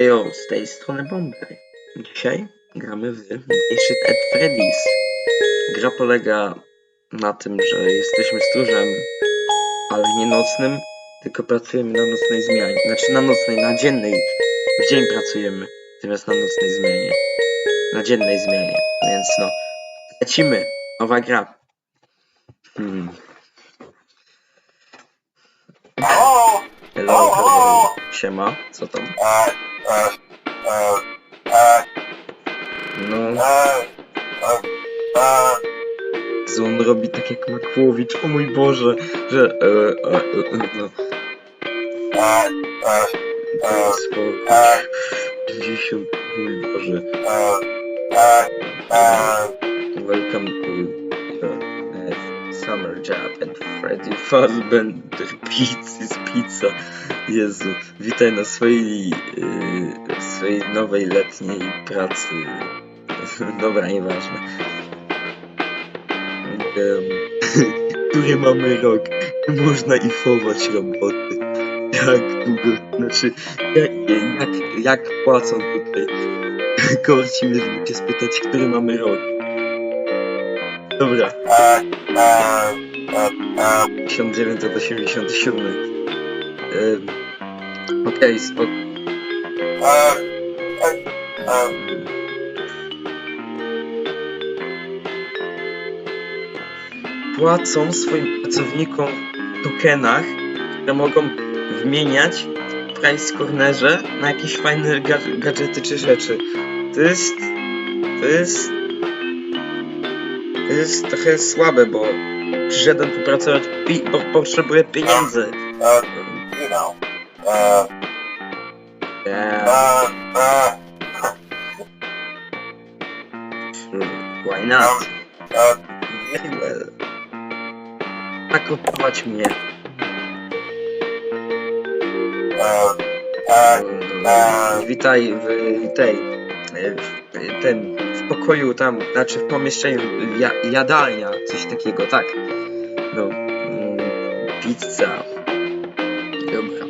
Jo, z tej strony Bomber. Dzisiaj gramy w Nation at Freddy's. Gra polega na tym, że jesteśmy stróżem, ale nie nocnym, tylko pracujemy na nocnej zmianie. Znaczy na nocnej, na dziennej. W dzień pracujemy, zamiast na nocnej zmianie. Na dziennej zmianie, więc no. Lecimy. Nowa gra. Hmm. Hello, hello. Siema, co tam? No, e, e, e, on robi tak jak Makłowicz, o mój Boże, że e, e, e, no, e, e, to spoko. e, 50, o mój Boże. Welcome to Summer Job and Freddy Fazbender Pizza z Pizza. Jezu, witaj na swojej, yy, swojej nowej letniej pracy. Dobra, nieważne. Który mamy rok? Można ifować roboty. Jak długo, znaczy, jak, jak, jak płacą tutaj? Korci mnie, spytać, który mamy rok. Dobra, e, e, e, 1987. Ym, Okej, spoko. e, e, Płacą swoim pracownikom w tokenach, które mogą wymieniać w Price Cornerze na jakieś fajne ga- gadżety czy rzeczy. To jest... To jest... To jest trochę słabe, bo przyszedłem tu pracować, pi- bo potrzebuję pieniędzy. you know, Yeah, e, why not? e, Very well. Mnie. e, e, Mm, Witaj w tej, w tym, w pokoju tam, znaczy w pomieszczeniu, ja, jadalnia, coś takiego, tak. No, mm, pizza. Dobra.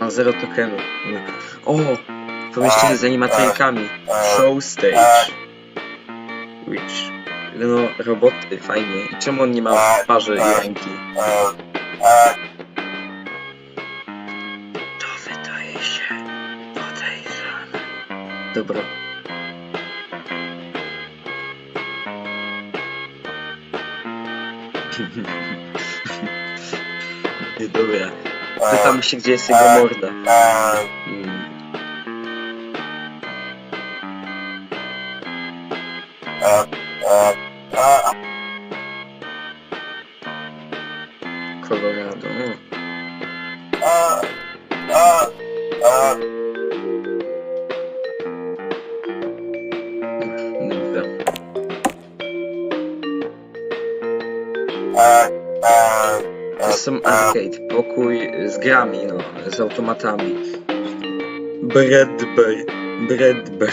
Mam zero tokenów. O, pomieszczenie z animatronikami. Show stage. Which, no, roboty, fajnie. I czemu on nie ma twarzy i ręki? Dobra. Nie, Dobra. Pytam się, gdzie jest jego morda. e, e, To są arcade, pokój z grami, no, z automatami. Bradbury. Bradbury.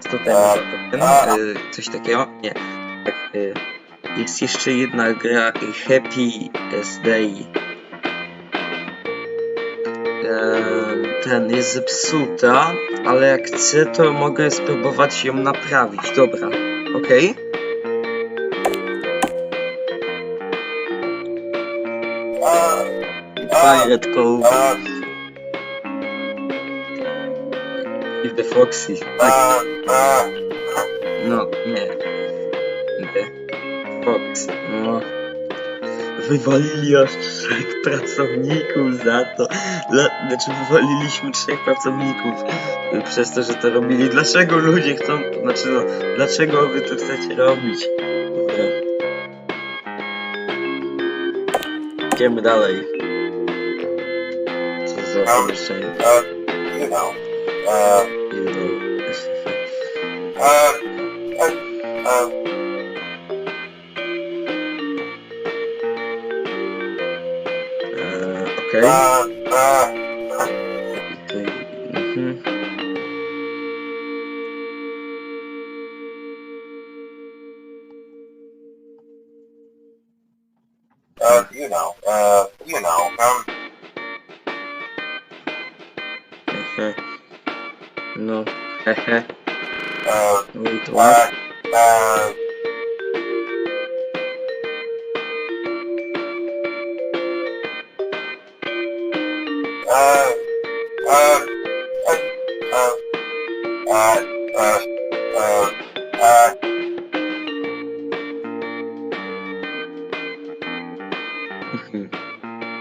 Co ten? Y, Coś takiego? Nie. Tak, y, Jest jeszcze jedna gra y, Happy Day. Ten jest zepsuta, ale jak chcę, to mogę spróbować ją naprawić. Dobra, okej? Pirate Cove i The Foxy. Tak, no nie. The Fox. No. Wywalili aż trzech pracowników za to. Dla, znaczy wywaliliśmy trzech pracowników przez to, że to robili. Dlaczego ludzie chcą, znaczy no, dlaczego wy to chcecie robić? Dobra. Idziemy dalej. Co za pomieszczenie? you know, uh, You know. uh, uh, uh, Eee, Okej. uh, uh, he. No, he he. Wait, what?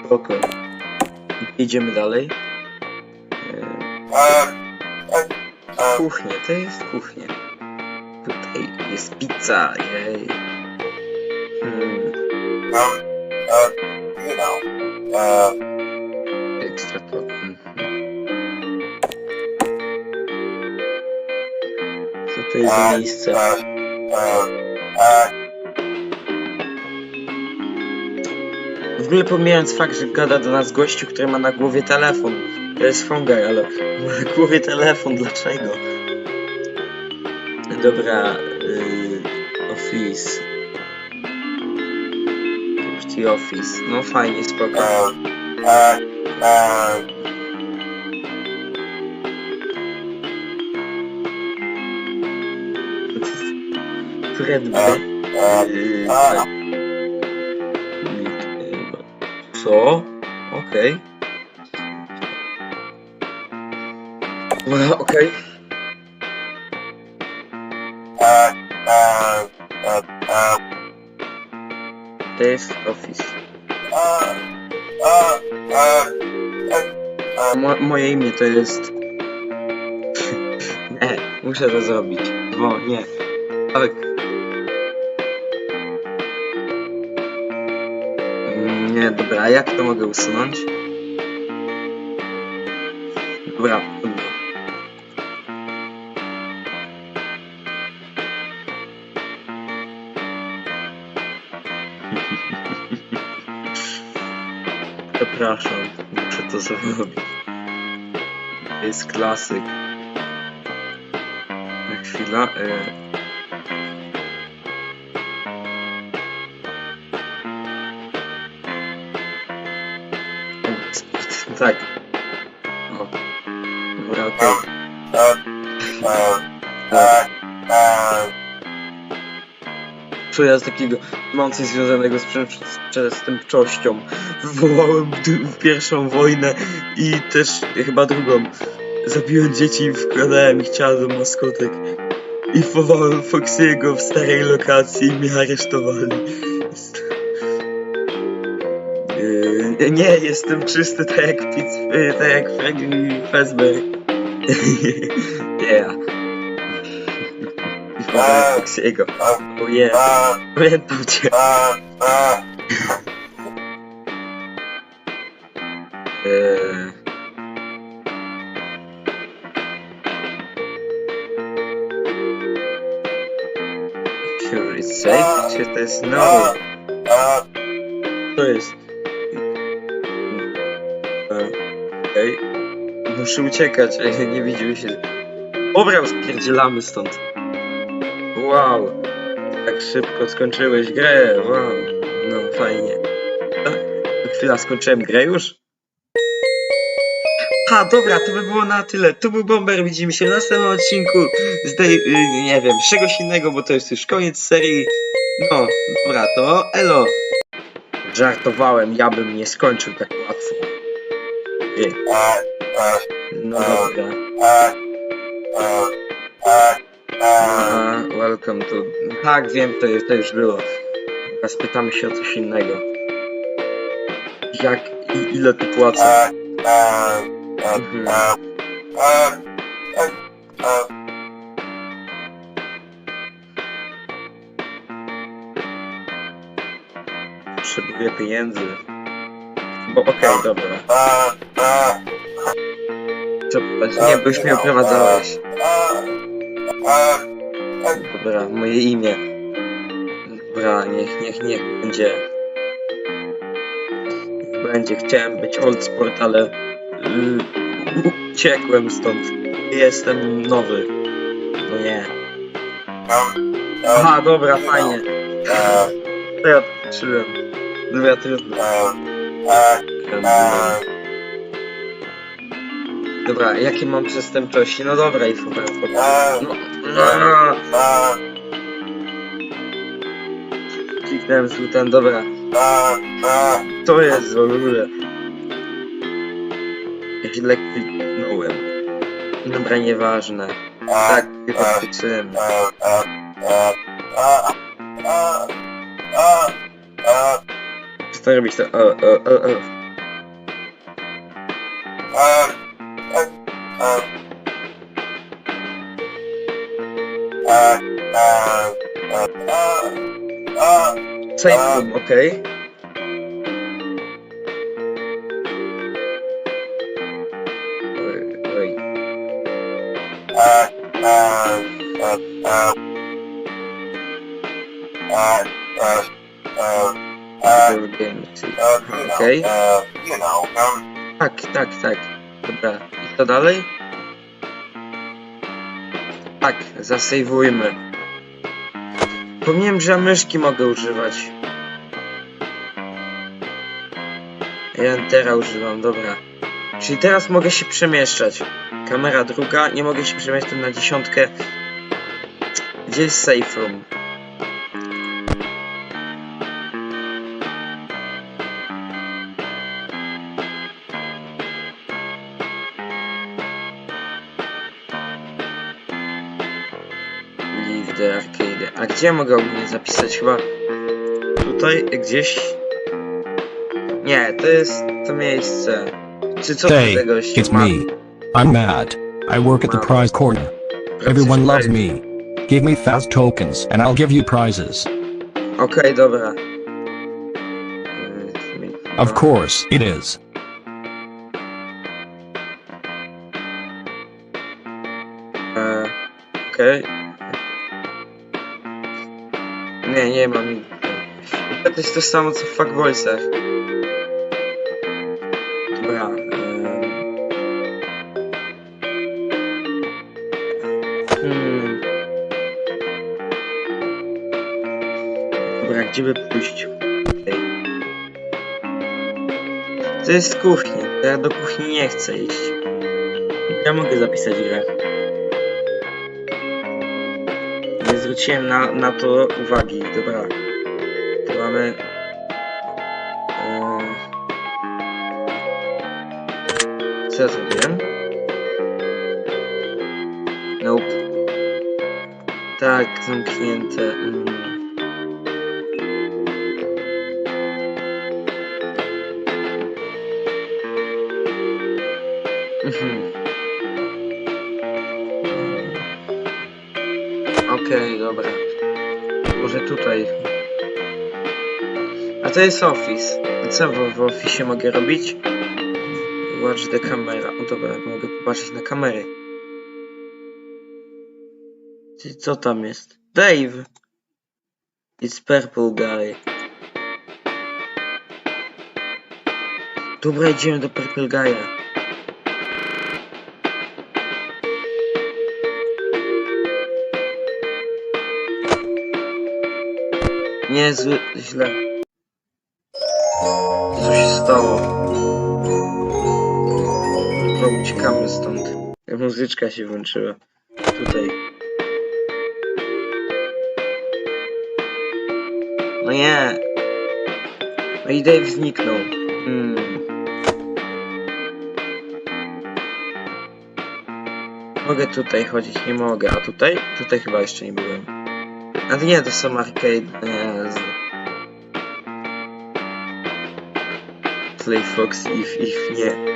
Spoko. Idziemy dalej. Kuchnia, to jest kuchnia. Tutaj jest pizza, jej. Hmm, um, uh, you know, uh, ekstra to. Mhm. Co to jest za miejsce? uh, uh, uh, W ogóle pomijając fakt, że gada do nas gościu, który ma na głowie telefon. To jest Fongar, ale ma na głowie telefon, dlaczego? Dobra, yy, Office. The Office. No fajnie, spoko. Fred B. Yy. Co? Okej. No, Okej. uh, To jest Office. Mo moje imię to jest... nie, muszę to zrobić. Bo nie. Mm, Nie, dobra, jak to mogę usunąć? Dobra, Przepraszam, muszę to zrobić. Jest klasyk. Na chwila. E... Tak. O. Dobra. Co ja z takiego coś związanego z prze- z przestępczością. Wywołałem pierwszą wojnę i też chyba drugą. Zabiłem dzieci i wkładałem ich ciała do maskotek. I wchowałem Foxiego w starej lokacji i mnie aresztowali. Yy, nie, jestem czysty tak jak Piz, yy, tak jak Freddy Fazbear. yeah. Obrałem Foxiego. Ojej, pamiętam cię. Eee... Save? Czy to jest nowe? To jest... Ej, muszę uciekać, nie widzimy się. Dobra, spierdzielamy stąd. Wow. Tak szybko skończyłeś grę, wow. No, fajnie. Chwila, skończyłem grę już? Ha, dobra, to by było na tyle. Tu był Bomber, widzimy się w następnym odcinku z tej, y, nie wiem, z czegoś innego, bo to jest już koniec serii. No, dobra, to elo. Żartowałem, ja bym nie skończył tak łatwo. Uh, uh, no dobra. Welcome to... Tak, wiem, to, to już było. Teraz pytamy się o coś innego. Jak i ile tu płacą? Mhm. Potrzebuję pieniędzy. Bo okej, dobra. Co, nie, byś mnie oprowadzałeś uh, uh, Dobra, moje imię. Dobra, niech, niech, niech będzie. Niech będzie. Chciałem być old sport, ale yy, uciekłem stąd. Jestem nowy. No nie. uh, Aha, dobra, fajnie. To ja patrzyłem. Dobra, trudno. Dobra, jakie mam przestępczości? No dobra, i super. No, no. Kliknąłem z ten, dobra. To jest w ogóle. Źle kliknąłem. Dobra, nieważne. Tak, uh, uh, Chcę robić to. O, o, o, o. Same room, okej. Oj, oj. Tak, tak, tak. Dobra, i co dalej? Tak, zasejwujmy. Pomniałem, że ja myszki mogę używać. Ja Entera używam, dobra. Czyli teraz mogę się przemieszczać. Kamera druga, nie mogę się przemieszczać na dziesiątkę. Gdzie jest safe room? Gdzie mogę ogólnie zapisać? Chyba tutaj gdzieś. Nie, to jest to miejsce. Czy co Hey, tego się it's ma? me. I'm Matt. I work at the prize corner. Everyone loves me. Give me fast tokens and I'll give you prizes. Okej, dobra. Of course, it is. Eee, Okej. Nie, nie mam. To jest to samo co w Fuck Voice'ach. Dobra. eee. Hmm. Dobra, gdzie by pójść? To jest kuchnia. to Ja do kuchni nie chcę iść. Ja mogę zapisać grę. Zwróciłem na, na to uwagi. Dobra. Tu mamy. Co ja zrobiłem? Nope. Tak, zamknięte. Mm. Tutaj. A to jest Office. Co w, w Office mogę robić? Watch the camera. O dobra, mogę popatrzeć na kamery. Co tam jest? Dave! It's purple guy. Dobra, idziemy do purple guy'a. Nie, zły, źle. Co się stało? Dobra, uciekamy stąd. Muzyczka się włączyła. Tutaj. No nie. No i Dave zniknął. Hmm. Mogę tutaj chodzić, nie mogę. A tutaj? Tutaj chyba jeszcze nie byłem. A to nie, to są arcade. Jezu. Play Fox if, if nie.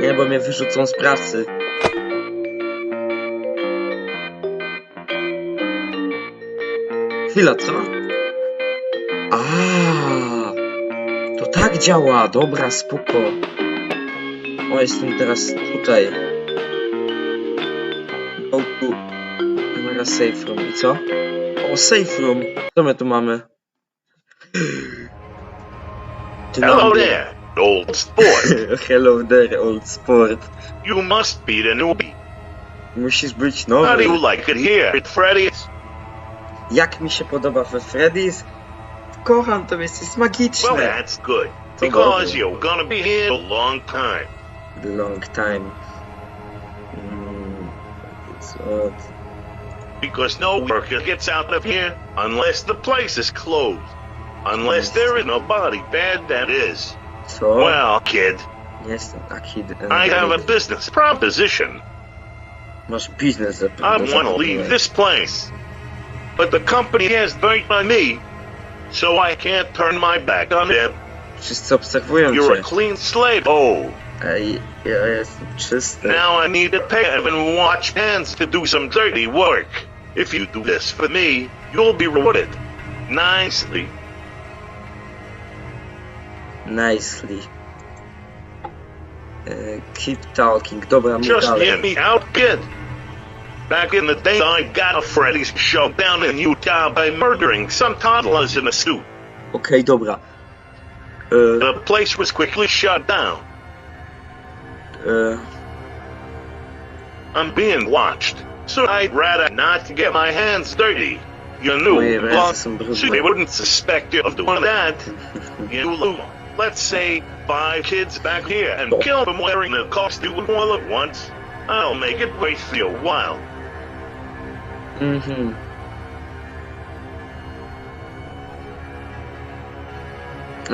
Nie, bo mnie wyrzucą z pracy. Chwila, co? A, to tak działa. Dobra, spoko. O, jestem teraz tutaj. Go to camera safe room. I co? O, safe room. Co my tu mamy? Hello there, old sport. Hello there, old sport. you must be the newbie. Musisz być How do nowy. you like it here at Freddy's? Jak mi się podoba we Freddy's? Kocham to miejsce, jest magiczne. Well, that's good. To Because dobrze. you're gonna be here a long time. Long time. Mm, it's what? Because no worker gets out of here unless the place is closed. Unless there is nobody bad that is. Co? Well, kid, jestem taki... I have a business proposition. Masz biznes I want to leave this place. But the company has dirt on me, so I can't turn my back on. Wszyscy obserwują You're a clean slate. Oh, Ej, ja jestem czysty. now I need to pay Evan Watch hands to do some dirty work. If you do this for me, you'll be rewarded. Nicely. Nicely. E, keep talking. Dobra, mów Just dalej. hear me out, kid. Back in the day, I got a Freddy's show down in Utah by murdering some toddlers in a suit. okay, dobra. E, The place was quickly shut down. Uh, I'm being watched, so I'd rather not get my hands dirty. You knew, Moje ręce but so they wouldn't suspect you of doing that. You lose, let's say, five kids back here and kill them wearing the costume all at once. I'll make it worth your while. Mm-hmm.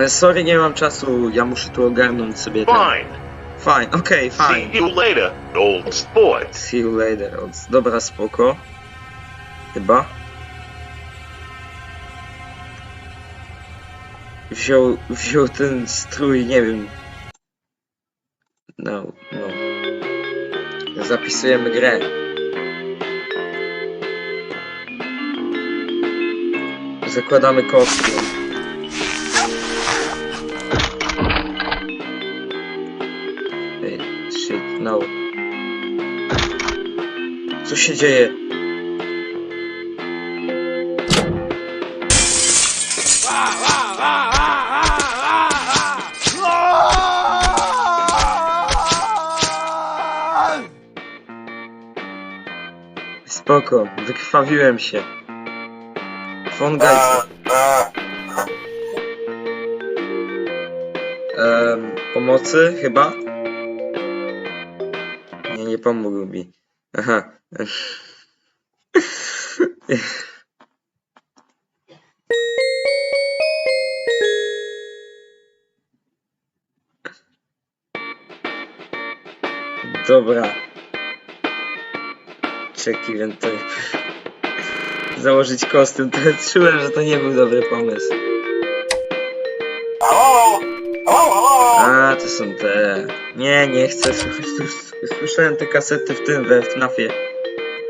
Sorry, nie mam czasu, ja muszę tu ogarnąć sobie. Fine. Fine, okej, See fine. you later, old sport. See you later. Od- Dobra, spoko. Chyba. Wziął, wziął ten strój, nie wiem. No, no. Zapisujemy grę. Zakładamy kostium. No. Co się dzieje? Spoko, wykrwawiłem się. Von Ehm, pomocy chyba? Pomógł mi. Aha. Dobra. Check inventory. Założyć kostium. To czułem, że to nie był dobry pomysł. A, to są te. Nie, nie chcę słuchać. Słyszałem te kasety w tym, we FNAFie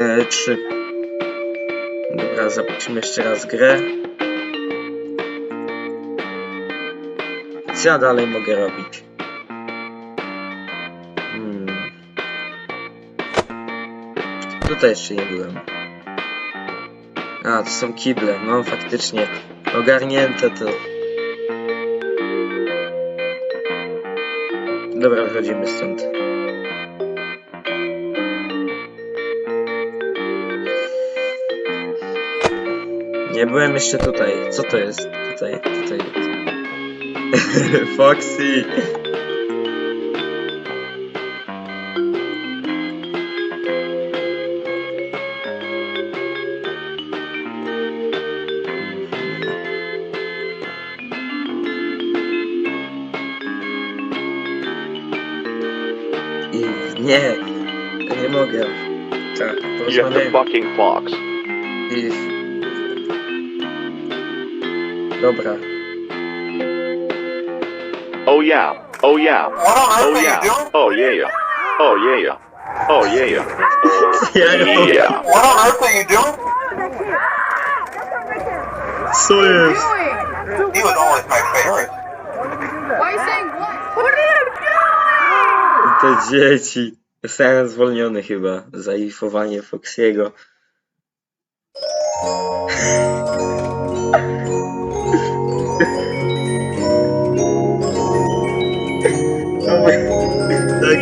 e, 3. Dobra, zobaczymy jeszcze raz grę. Co ja dalej mogę robić? Hmm. Tutaj jeszcze nie byłem. A, to są kible. No, faktycznie. Ogarnięte to. Dobra, wychodzimy stąd. Nie byłem jeszcze tutaj. Co to jest? Tutaj, tutaj. Foxy! I nie, nie mogę. Tak, porozmawiajmy. fucking fox. I... Dobra. Oh yeah. Oh yeah. Oh are yeah. you doing? Oh yeah. Oh yeah. Oh yeah. Ja nie mogę. Yeah. What on earth are you doing? Co jest? He was always my favorite. Why are you saying what? What are you doing? Te dzieci. Zostałem zwolniony chyba za ifowanie Foxiego.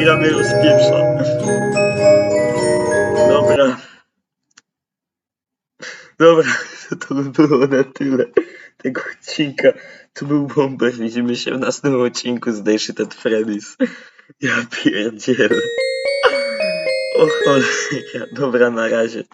Mnie rozpieprza. Dobra. Dobra, to by było na tyle tego odcinka. To był Bomber. Widzimy się w następnym odcinku z Day at Freddy's. Ja pierdzielę. O cholera. Dobra, na razie.